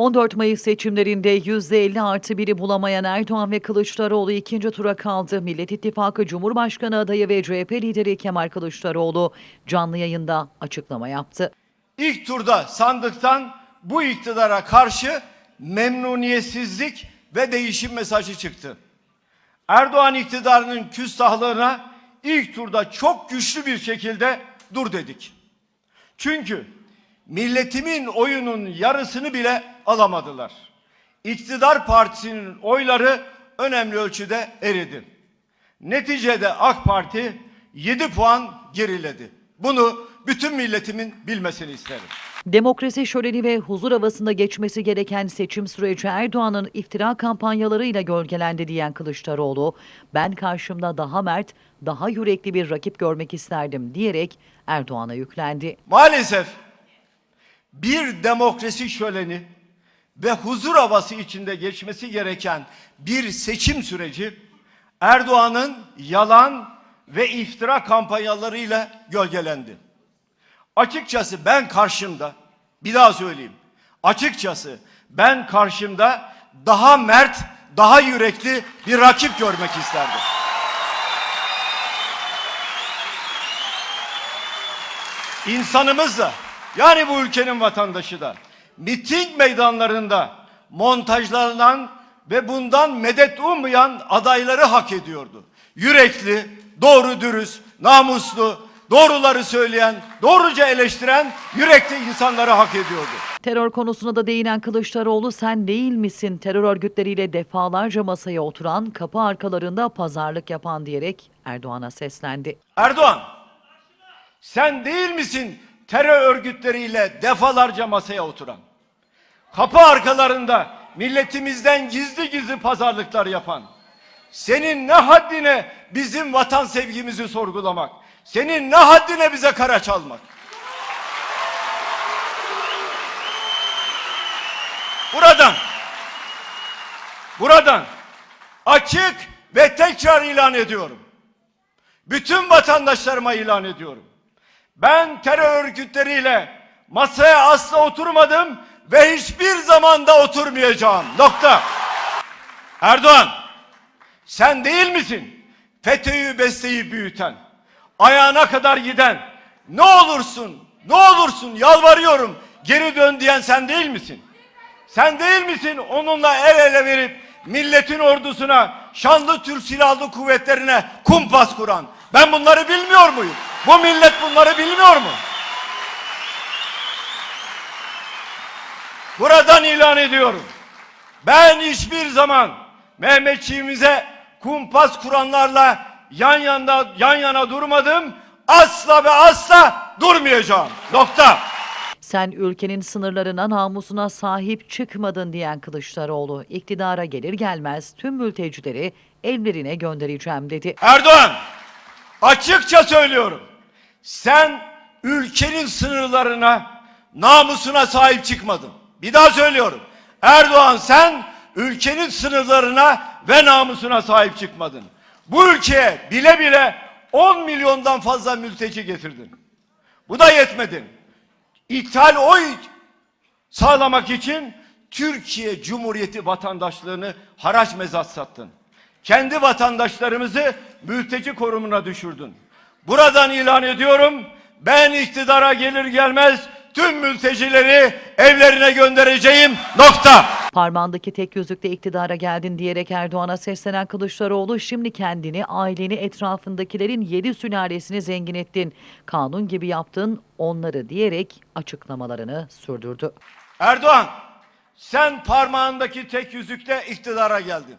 14 Mayıs seçimlerinde %50 artı biri bulamayan Erdoğan ve Kılıçdaroğlu ikinci tura kaldı. Millet İttifakı Cumhurbaşkanı adayı ve CHP lideri Kemal Kılıçdaroğlu canlı yayında açıklama yaptı. İlk turda sandıktan bu iktidara karşı memnuniyetsizlik ve değişim mesajı çıktı. Erdoğan iktidarının küstahlığına ilk turda çok güçlü bir şekilde dur dedik. Çünkü milletimin oyunun yarısını bile alamadılar. İktidar partisinin oyları önemli ölçüde eridi. Neticede AK Parti 7 puan geriledi. Bunu bütün milletimin bilmesini isterim. Demokrasi şöleni ve huzur havasında geçmesi gereken seçim süreci Erdoğan'ın iftira kampanyalarıyla gölgelendi diyen Kılıçdaroğlu, ben karşımda daha mert, daha yürekli bir rakip görmek isterdim diyerek Erdoğan'a yüklendi. Maalesef bir demokrasi şöleni ve huzur havası içinde geçmesi gereken bir seçim süreci Erdoğan'ın yalan ve iftira kampanyalarıyla gölgelendi. Açıkçası ben karşımda bir daha söyleyeyim. Açıkçası ben karşımda daha mert, daha yürekli bir rakip görmek isterdim. İnsanımız da yani bu ülkenin vatandaşı da miting meydanlarında montajlanan ve bundan medet ummayan adayları hak ediyordu. Yürekli, doğru dürüst, namuslu, doğruları söyleyen, doğruca eleştiren yürekli insanları hak ediyordu. Terör konusuna da değinen Kılıçdaroğlu sen değil misin terör örgütleriyle defalarca masaya oturan, kapı arkalarında pazarlık yapan diyerek Erdoğan'a seslendi. Erdoğan, sen değil misin terör örgütleriyle defalarca masaya oturan? Kapı arkalarında milletimizden gizli gizli pazarlıklar yapan. Senin ne haddine bizim vatan sevgimizi sorgulamak? Senin ne haddine bize kara çalmak? Buradan buradan açık ve tekrar ilan ediyorum. Bütün vatandaşlarıma ilan ediyorum. Ben terör örgütleriyle masaya asla oturmadım ve hiçbir zamanda oturmayacağım. Nokta. Erdoğan, sen değil misin FETÖ'yü besleyip büyüten, ayağına kadar giden, ne olursun, ne olursun yalvarıyorum geri dön diyen sen değil misin? Sen değil misin onunla el ele verip milletin ordusuna, şanlı Türk Silahlı Kuvvetlerine kumpas kuran? Ben bunları bilmiyor muyum? Bu millet bunları bilmiyor mu? Buradan ilan ediyorum. Ben hiçbir zaman Mehmetçiğimize kumpas kuranlarla yan yana yan yana durmadım. Asla ve asla durmayacağım. Nokta. Sen ülkenin sınırlarına namusuna sahip çıkmadın diyen Kılıçdaroğlu, iktidara gelir gelmez tüm mültecileri evlerine göndereceğim dedi. Erdoğan açıkça söylüyorum. Sen ülkenin sınırlarına, namusuna sahip çıkmadın. Bir daha söylüyorum. Erdoğan sen ülkenin sınırlarına ve namusuna sahip çıkmadın. Bu ülkeye bile bile 10 milyondan fazla mülteci getirdin. Bu da yetmedi. İthal oy sağlamak için Türkiye Cumhuriyeti vatandaşlığını haraç mezat sattın. Kendi vatandaşlarımızı mülteci korumuna düşürdün. Buradan ilan ediyorum. Ben iktidara gelir gelmez tüm mültecileri evlerine göndereceğim. Nokta. Parmağındaki tek yüzükle iktidara geldin diyerek Erdoğan'a seslenen Kılıçdaroğlu şimdi kendini, aileni, etrafındakilerin yedi sülalesini zengin ettin. Kanun gibi yaptın onları diyerek açıklamalarını sürdürdü. Erdoğan sen parmağındaki tek yüzükle iktidara geldin.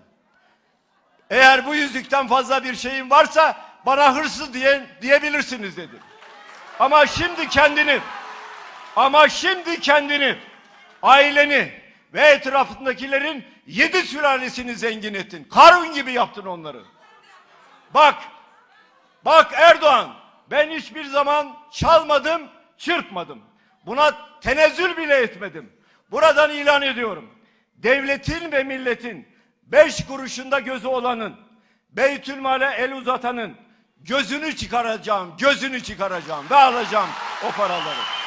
Eğer bu yüzükten fazla bir şeyin varsa bana hırsız diye, diyebilirsiniz dedi. Ama şimdi kendini ama şimdi kendini aileni ve etrafındakilerin yedi sülalesini zengin ettin. Karun gibi yaptın onları. Bak Bak Erdoğan ben hiçbir zaman çalmadım, çırpmadım. Buna tenezzül bile etmedim. Buradan ilan ediyorum. Devletin ve milletin beş kuruşunda gözü olanın, Beytülmal'e el uzatanın gözünü çıkaracağım, gözünü çıkaracağım ve alacağım o paraları.